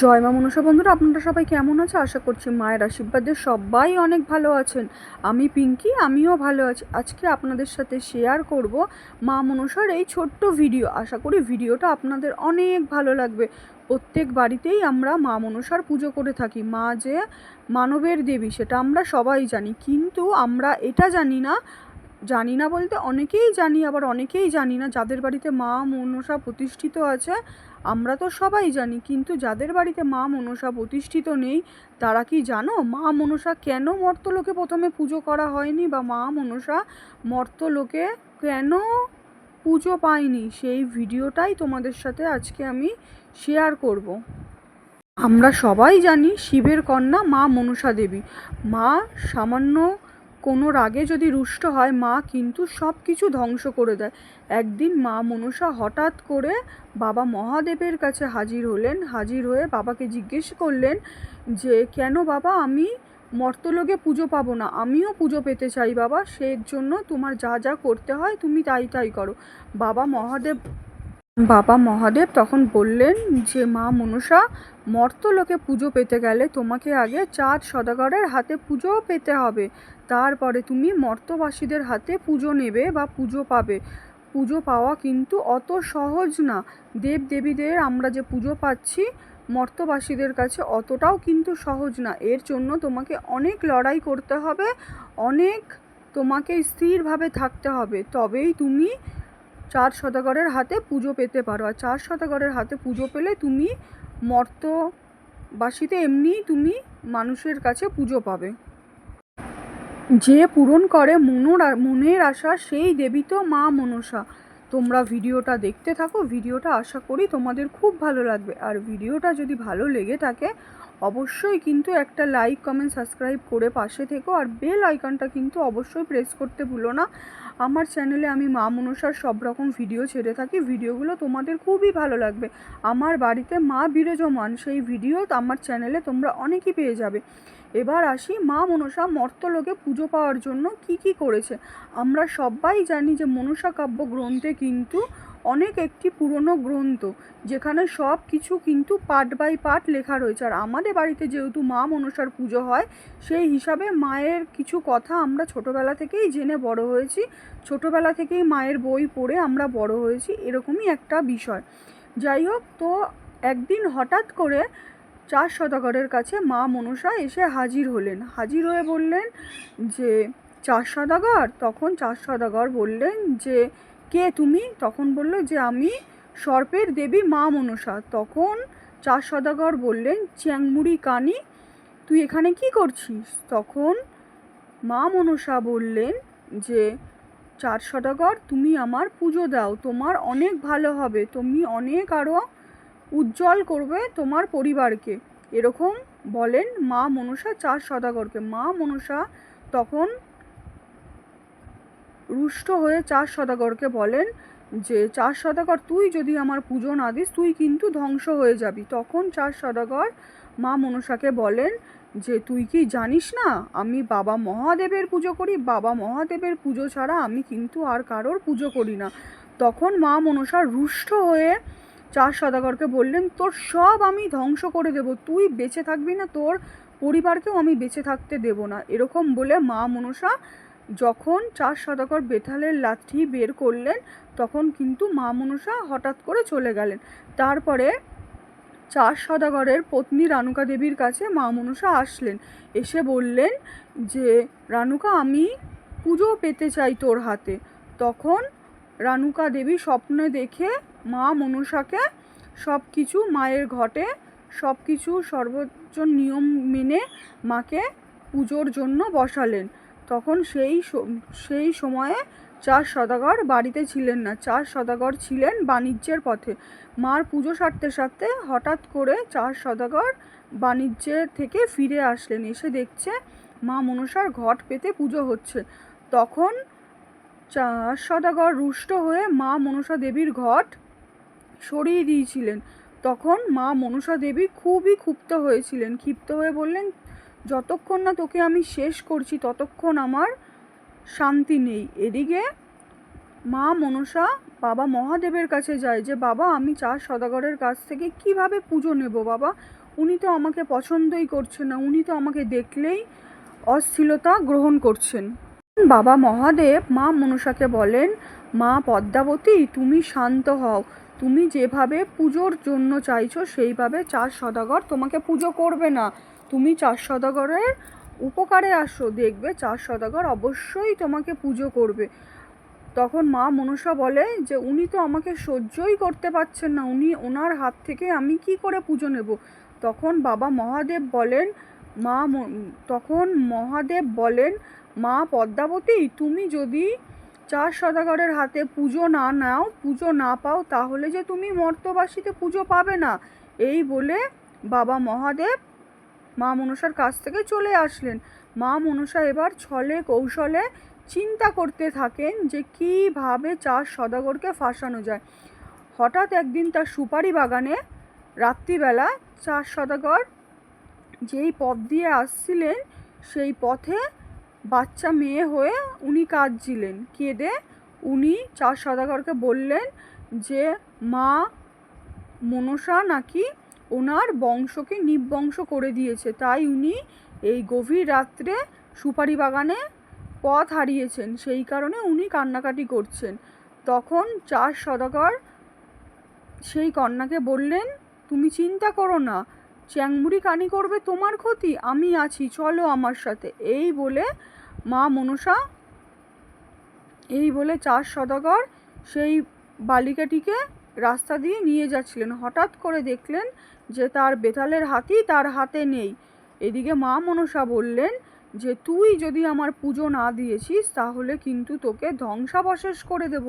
জয় মা মনসা বন্ধুরা, আপনারা সবাই কেমন আছে? আশা করছি মায়ের আশীর্বাদে সবাই অনেক ভালো আছেন। আমি পিঙ্কি, আমিও ভালো আছি। আজকে আপনাদের সাথে শেয়ার করব মা মনসার এই ছোট্ট ভিডিও আশা করি ভিডিওটা আপনাদের অনেক ভালো লাগবে। প্রত্যেক বাড়িতেই আমরা মা মনসার পুজো করে থাকি। মা যে মানবের দেবী, সেটা আমরা সবাই জানি। কিন্তু আমরা এটা জানি না জানি না বলতে অনেকেই জানি, আবার অনেকেই জানি না যাদের বাড়িতে মা মনসা প্রতিষ্ঠিত আছে আমরা তো সবাই জানি, কিন্তু যাদের বাড়িতে মা মনসা প্রতিষ্ঠিত নেই, তারা কি জানো? মা মনসা কেন মর্তলোকে প্রথমে পুজো করা হয়নি বা মা মনসা মর্তলোকে কেন পুজো পায়নি? সেই ভিডিওটাই তোমাদের সাথে আজকে আমি শেয়ার করব। আমরা সবাই জানি শিবের কন্যা মা মনসা দেবী। মা সামান্য কোনো রাগে যদি রুষ্ট হয়, মা কিন্তু সব কিছু ধ্বংস করে দেয়। একদিন মা মনসা হঠাৎ করে বাবা মহাদেবের কাছে হাজির হলেন। হাজির হয়ে বাবাকে জিজ্ঞেস করলেন যে, কেন বাবা, আমি মর্তলোকে পুজো পাবো না? আমিও পুজো পেতে চাই বাবা। সেই জন্য তোমার যা যা করতে হয় তুমি তাই তাই করো। বাবা মহাদেব বাবা মহাদেব তখন বললেন যে, মা মনসা, মর্তলোকে পুজো পেতে গেলে তোমাকে আগে চাঁদ সদাগরের হাতে পুজো পেতে হবে। তারপরে তুমি মর্তবাসীদের হাতে পুজো নেবে বা পুজো পাবে। পুজো পাওয়া কিন্তু অত সহজ না। দেব দেবীদের আমরা যে পুজো পাচ্ছি, মর্তবাসীদের কাছে অতটাও কিন্তু সহজ না। এর জন্য তোমাকে অনেক লড়াই করতে হবে, অনেক তোমাকে স্থিরভাবে থাকতে হবে। তবেই তুমি চার সদাগরের হাতে পুজো পেতে পারো। আর চার সদাগরের হাতে পুজো পেলে তুমি মর্তবাসীতে এমনিই তুমি মানুষের কাছে পুজো পাবে। যে পূরণ করে মনোর মনের আশা, সেই দেবী তো মা মনসা। তোমরা ভিডিওটা দেখতে থাকো, ভিডিওটা আশা করি তোমাদের খুব ভালো লাগবে। আর ভিডিওটা যদি ভালো লেগে থাকে, অবশ্যই কিন্তু একটা লাইক, কমেন্ট, সাবস্ক্রাইব করে পাশে থেকো। আর বেল আইকনটা কিন্তু অবশ্যই প্রেস করতে ভুলো না। আমার চ্যানেলে আমি মা মনসার সব রকম ভিডিও ছেড়ে থাকি। ভিডিওগুলো তোমাদের খুবই ভালো লাগবে। আমার বাড়িতে মা বিরাজমান, সেই ভিডিও আমার চ্যানেলে তোমরা অনেকই পেয়ে যাবে। এবার আসি মা মনসা মর্তলোকে পুজো পাওয়ার জন্য কি কি করেছে। আমরা সবাই জানি যে মনসা কাব্য গ্রন্থে কিন্তু অনেক একটি পুরনো গ্রন্থ, যেখানে সব কিছু কিন্তু পার্ট বাই পার্ট লেখা রয়েছে। আর আমাদের বাড়িতে যেহেতু মা মনসার পুজো হয়, সেই হিসাবে মায়ের কিছু কথা আমরা ছোটোবেলা থেকেই জেনে বড় হয়েছি। ছোটোবেলা থেকেই মায়ের বই পড়ে আমরা বড় হয়েছি, এরকমই একটা বিষয়। যাই হোক, তো একদিন হঠাৎ করে চার সদাগরের কাছে মা মনসা এসে হাজির হলেন। হাজির হয়ে বললেন যে, চার সদাগর তখন চার সদাগর বললেন যে কে তুমি? তখন বলল যে আমি সর্পের দেবী মা মনসা। তখন চার সদাগর বললেন, চ্যাংমুড়ি কানি, তুই এখানে কি করছিস? তখন মা মনসা বললেন যে চার সদাগর, তুমি আমার পুজো দাও। তোমার অনেক ভালো হবে। তুমি অনেক আরও উজ্জ্বল করবে তোমার পরিবারকে। এরকম বলেন মা মনসা চার সদাগরকে। মা মনসা তখন রুষ্ট হয়ে চার সদাগরকে বলেন যে চার সদাগর, তুই যদি আমার পুজো না দিস, তুই কিন্তু ধ্বংস হয়ে যাবি। তখন চার সদাগর মা মনসাকে বলেন যে, তুই কি জানিস না, আমি বাবা মহাদেবের পুজো করি, বাবা মহাদেবের পুজো ছাড়া আমি কিন্তু আর কারোর পুজো করি না। তখন মা মনসা রুষ্ট হয়ে চার সদাগরকে বললেন, তোর সব আমি ধ্বংস করে দেব, তুই বেঁচে থাকবি না, তোর পরিবারকেও আমি বেঁচে থাকতে দেব না। এরকম বলে মা মনসা যখন চার সদাগর বেতালের লাঠি বের করলেন, তখন কিন্তু মা মনসা হঠাৎ করে চলে গেলেন। তারপরে চার সদাগরের পত্নী রানুকা দেবীর কাছে মা মনসা আসলেন। এসে বললেন যে, রানুকা, আমি পুজো পেতে চাই তোর হাতে। তখন রানুকা দেবী স্বপ্নে দেখে মা মনসাকে সব কিছু মায়ের ঘটে সব কিছু সর্বোচ্চ নিয়ম মেনে মাকে পুজোর জন্য বসালেন। তখন সেই সেই সময়ে চার সদাগর বাড়িতে ছিলেন না। চার সদাগর ছিলেন বাণিজ্যের পথে। মার পুজো সারতে সারতে হঠাৎ করে চার সদাগর বাণিজ্যের থেকে ফিরে আসলেন। এসে দেখছে মা মনসার ঘট পেতে পুজো হচ্ছে। তখন চার সদাগর রুষ্ট হয়ে মা মনসা দেবীর ঘট সরিয়ে দিয়েছিলেন। তখন মা মনসা দেবী খুবই ক্ষুব্ধ হয়েছিলেন। ক্ষিপ্ত হয়ে বললেন যতক্ষণ না তোকে আমি শেষ করছি, ততক্ষণ আমার শান্তি নেই। এদিকে মা মনসা বাবা মহাদেবের কাছে যায় যে, বাবা, আমি চার সদাগরের কাছ থেকে কীভাবে পুজো নেব বাবা? উনি তো আমাকে পছন্দই করছেন না। উনি তো আমাকে দেখলেই অস্থিরতা গ্রহণ করছেন। বাবা মহাদেব মা মনসাকে বলেন, মা পদ্মাবতী, তুমি শান্ত হও। তুমি যেভাবে পুজোর জন্য চাইছো, সেইভাবে চার সদাগর তোমাকে পুজো করবে না। তুমি চার সদাগরের উপকারে আসো, দেখবে চার সদাগর অবশ্যই তোমাকে পুজো করবে। তখন মা মনসা বলে যে, উনি তো আমাকে সহ্যই করতে পারছেন না, উনি ওনার হাত থেকে আমি কি করে পুজো নেব? তখন বাবা মহাদেব বলেন, মা তখন মহাদেব বলেন, মা পদ্মাবতী, তুমি যদি চার সদাগরের হাতে পুজো না নাও, পুজো না পাও, তাহলে যে তুমি মর্তবাসীতে পুজো পাবে না। এই বলে বাবা মহাদেব মা মনসার কাছ থেকে চলে আসলেন। মা মনসা এবার ছলে কৌশলে চিন্তা করতে থাকেন যে কীভাবে চার সদাগরকে ফাঁসানো যায়। হঠাৎ একদিন তার সুপারি বাগানে রাত্রিবেলা চার সদাগর যেই পথ দিয়ে আসছিলেন, সেই পথে বাচ্চা মেয়ে হয়ে উনি কাঁদছিলেন, কেঁদে উনি চার সদাগরকে বললেন যে, মা মনসা নাকি ওনার বংশকে নিবংশ করে দিয়েছে। তাই উনি এই গভীর রাত্রে সুপারি বাগানে পথ হারিয়েছেন। সেই কারণে উনি কান্নাকাটি করছেন। তখন চার সদাগর সেই কন্যাকে বললেন, তুমি চিন্তা করো না, চ্যাংমুড়ি কানি করবে তোমার ক্ষতি, আমি আছি, চলো আমার সাথে। এই বলে মা মনসা, এই বলে চার সদাগর সেই বালিকাটিকে রাস্তা দিয়ে নিয়ে যাচ্ছিলেন। হঠাৎ করে দেখলেন যে তার বেতালের হাতি তার হাতে নেই। এদিকে মা মনসা বললেন যে, তুই যদি আমার পুজো না দিয়েছিস, তাহলে কিন্তু তোকে ধ্বংসাবশেষ করে দেব।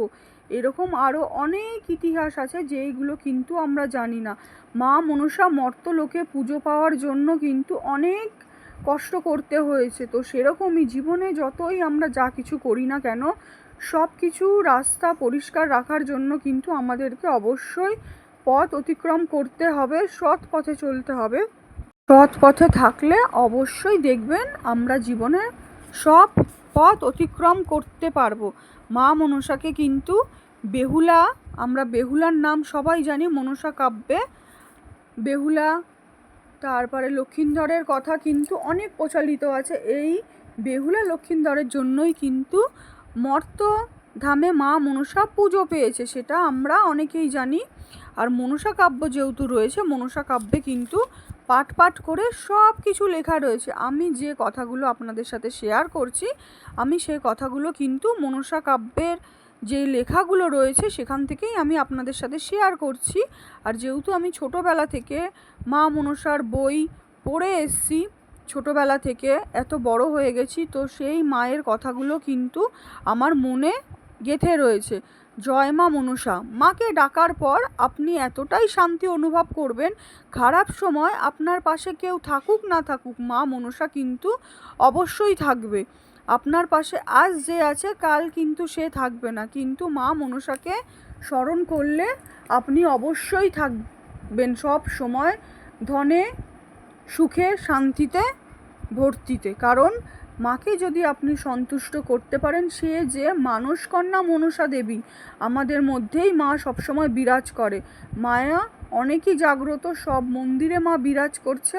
এরকম আরও অনেক ইতিহাস আছে যেইগুলো কিন্তু আমরা জানি না মা মনসা মর্তলোকে পুজো পাওয়ার জন্য কিন্তু অনেক কষ্ট করতে হয়েছে। তো সেরকমই জীবনে যতই আমরা যা কিছু করি না কেন সব কিছু রাস্তা পরিষ্কার রাখার জন্য কিন্তু আমাদেরকে অবশ্যই পথ অতিক্রম করতে হবে, সৎ পথে চলতে হবে। সৎ পথে থাকলে অবশ্যই দেখবেন আমরা জীবনে সব পথ অতিক্রম করতে পারব। মা মনসাকে কিন্তু বেহুলা, আমরা বেহুলার নাম সবাই জানি, মনসা কাব্যে। বেহুলা, তারপরে লক্ষিন্দরের কথা কিন্তু অনেক প্রচলিত আছে। এই বেহুলা লক্ষিন্দরের জন্যই কিন্তু মর্ত ধামে মা মনসা পুজো পেয়েছে, সেটা আমরা অনেকেই জানি। আর মনসা কাব্য যেহেতু রয়েছে, মনসা কাব্যে কিন্তু পাঠ পাঠ করে সব কিছু লেখা রয়েছে। আমি যে কথাগুলো আপনাদের সাথে শেয়ার করছি, আমি সেই কথাগুলো কিন্তু মনসা কাব্যের যে লেখাগুলো রয়েছে, সেখান থেকেই আমি আপনাদের সাথে শেয়ার করছি। আর যেহেতু আমি ছোটোবেলা থেকে মা মনসার বই পড়ে এসছি, ছোটোবেলা থেকে এত বড় হয়ে গেছি, তো সেই মায়ের কথাগুলো কিন্তু আমার মনে গেঁথে রয়েছে। জয় মা মনসা, মাকে ডাকার পর আপনি এতটাই শান্তি অনুভব করবেন, খারাপ সময় আপনার পাশে কেউ থাকুক না থাকুক, মা মনসা কিন্তু অবশ্যই থাকবে। আপনার পাশে আজ যে আছে, কাল কিন্তু সে থাকবে না। কিন্তু মা মনসাকে স্মরণ করলে আপনি অবশ্যই থাকবেন সব সময় ধনে, সুখে, শান্তিতে, ভর্তিতে। কারণ মাকে যদি আপনি সন্তুষ্ট করতে পারেন, সে যে মানসকন্যা মনসা দেবী, আমাদের মধ্যেই মা সবসময় বিরাজ করে। মায়া অনেকই জাগ্রত, সব মন্দিরে মা বিরাজ করছে।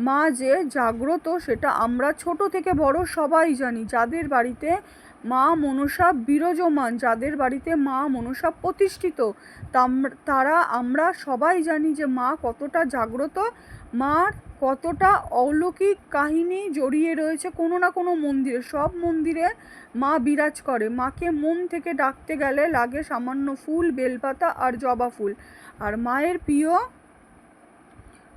মা যে জাগ্রত, সেটা আমরা ছোট থেকে বড় সবাই জানি। যাদের বাড়িতে মা মনসা বিরাজমান, যাদের বাড়িতে মা মনসা প্রতিষ্ঠিত তারা আমরা সবাই জানি যে মা কতটা জাগ্রত। মার কতটা অলৌকিক কাহিনী জড়িয়ে রয়েছে কোনো না কোনো মন্দিরে। সব মন্দিরে মা বিরাজ করে। মাকে মন থেকে ডাকতে গেলে লাগে সামান্য ফুল, বেলপাতা আর জবা ফুল। আর মায়ের প্রিয়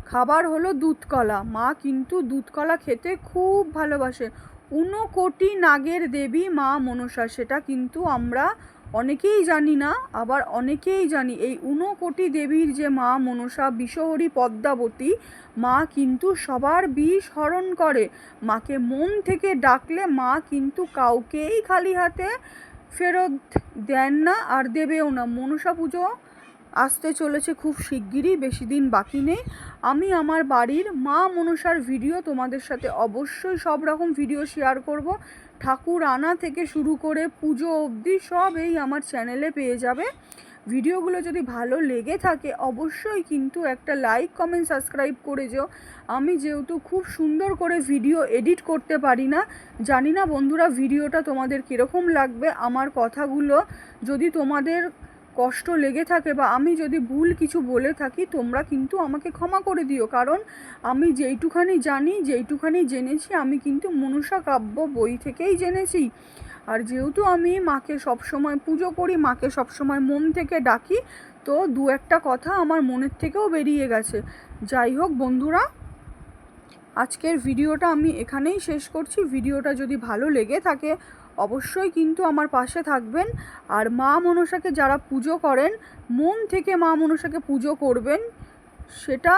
খাবার হলো দুধকলা। মা কিন্তু দুধকলা খেতে খুব ভালোবাসে। ঊনকোটি নাগের দেবী মা মনসা। সেটা কিন্তু আমরা অনেকেই জানি না, আবার অনেকেই জানি এই ঊনকোটি দেবীর যে মা মনসা বিশ্বহরি পদ্মাবতী, মা কিন্তু সবার বিষ হরণ করে। মাকে মন থেকে ডাকলে মা কিন্তু কাউকেই খালি হাতে ফেরত দেন না আর দেবেও না। মনসা পুজো আসতে চলেছে খুব শিগগিরই, বেশি দিন বাকি নেই। আমি আমার বাড়ির মা মনসার ভিডিও তোমাদের সাথে অবশ্যই সব রকম ভিডিও শেয়ার করব। ঠাকুর আনা থেকে শুরু করে পুজো অবধি সব এই আমার চ্যানেলে পেয়ে যাবে। ভিডিওগুলো যদি ভালো লেগে থাকে, অবশ্যই কিন্তু একটা লাইক, কমেন্ট, সাবস্ক্রাইব করে যেও। আমি যেহেতু খুব সুন্দর করে ভিডিও এডিট করতে পারি না, জানি না বন্ধুরা ভিডিওটা তোমাদের কীরকম লাগবে। আমার কথাগুলো যদি তোমাদের কষ্ট লেগে থাকে বা আমি যদি ভুল কিছু বলে থাকি, তোমরা কিন্তু আমাকে ক্ষমা করে দিও। কারণ আমি যেইটুখানি জানি, যেইটুখানি জেনেছি, আমি কিন্তু মনসা কাব্য বই থেকেই জেনেছি। আর যেহেতু আমি মাকে সবসময় পুজো করি, মাকে সবসময় মন থেকে ডাকি, তো দু একটা কথা আমার মনের থেকেও বেরিয়ে গেছে। যাই হোক বন্ধুরা, আজকের ভিডিওটা আমি এখানেই শেষ করছি। ভিডিওটা যদি ভালো লেগে থাকে অবশ্যই কিন্তু আমার পাশে থাকবেন। আর মা মনসাকে যারা পুজো করেন, মন থেকে মা মনসাকে পুজো করবেন, সেটা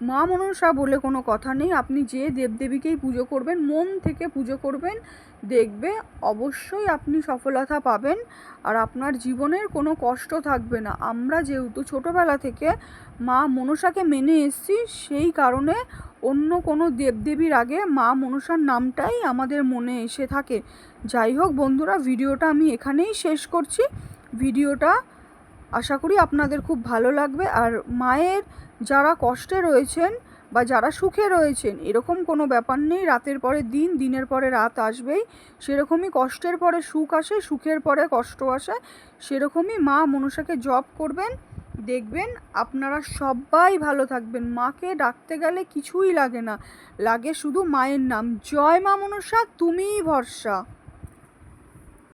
মা মনসা বলে কোনো কথা নেই। আপনি যে দেবদেবীকেই পুজো করবেন, মন থেকে পুজো করবেন, দেখবে অবশ্যই আপনি সফলতা পাবেন আর আপনার জীবনের কোনো কষ্ট থাকবে না। আমরা যেহেতু ছোটোবেলা থেকে মা মনসাকে মেনে এসেছি, সেই কারণে অন্য কোনো দেবদেবীর আগে মা মনসার নামটাই আমাদের মনে এসে থাকে। যাই হোক বন্ধুরা, ভিডিওটা আমি এখানেই শেষ করছি। ভিডিওটা আশা করি আপনাদের খুব ভালো লাগবে। আর মায়ের যারা কষ্টে রয়েছেন বা যারা সুখে রয়েছেন, এরকম কোনো ব্যাপার নেই। রাতের পরে দিন, দিনের পরে রাত আসবেই। সেরকমই কষ্টের পরে সুখ আসে, সুখের পরে কষ্ট আসে। সেরকমই মা মনসাকে জব করবেন, দেখবেন আপনারা সবাই ভালো থাকবেন। মাকে ডাকতে গেলে কিছুই লাগে না। লাগে শুধু মায়ের নাম। জয় মা মনসা, তুমিই ভরসা।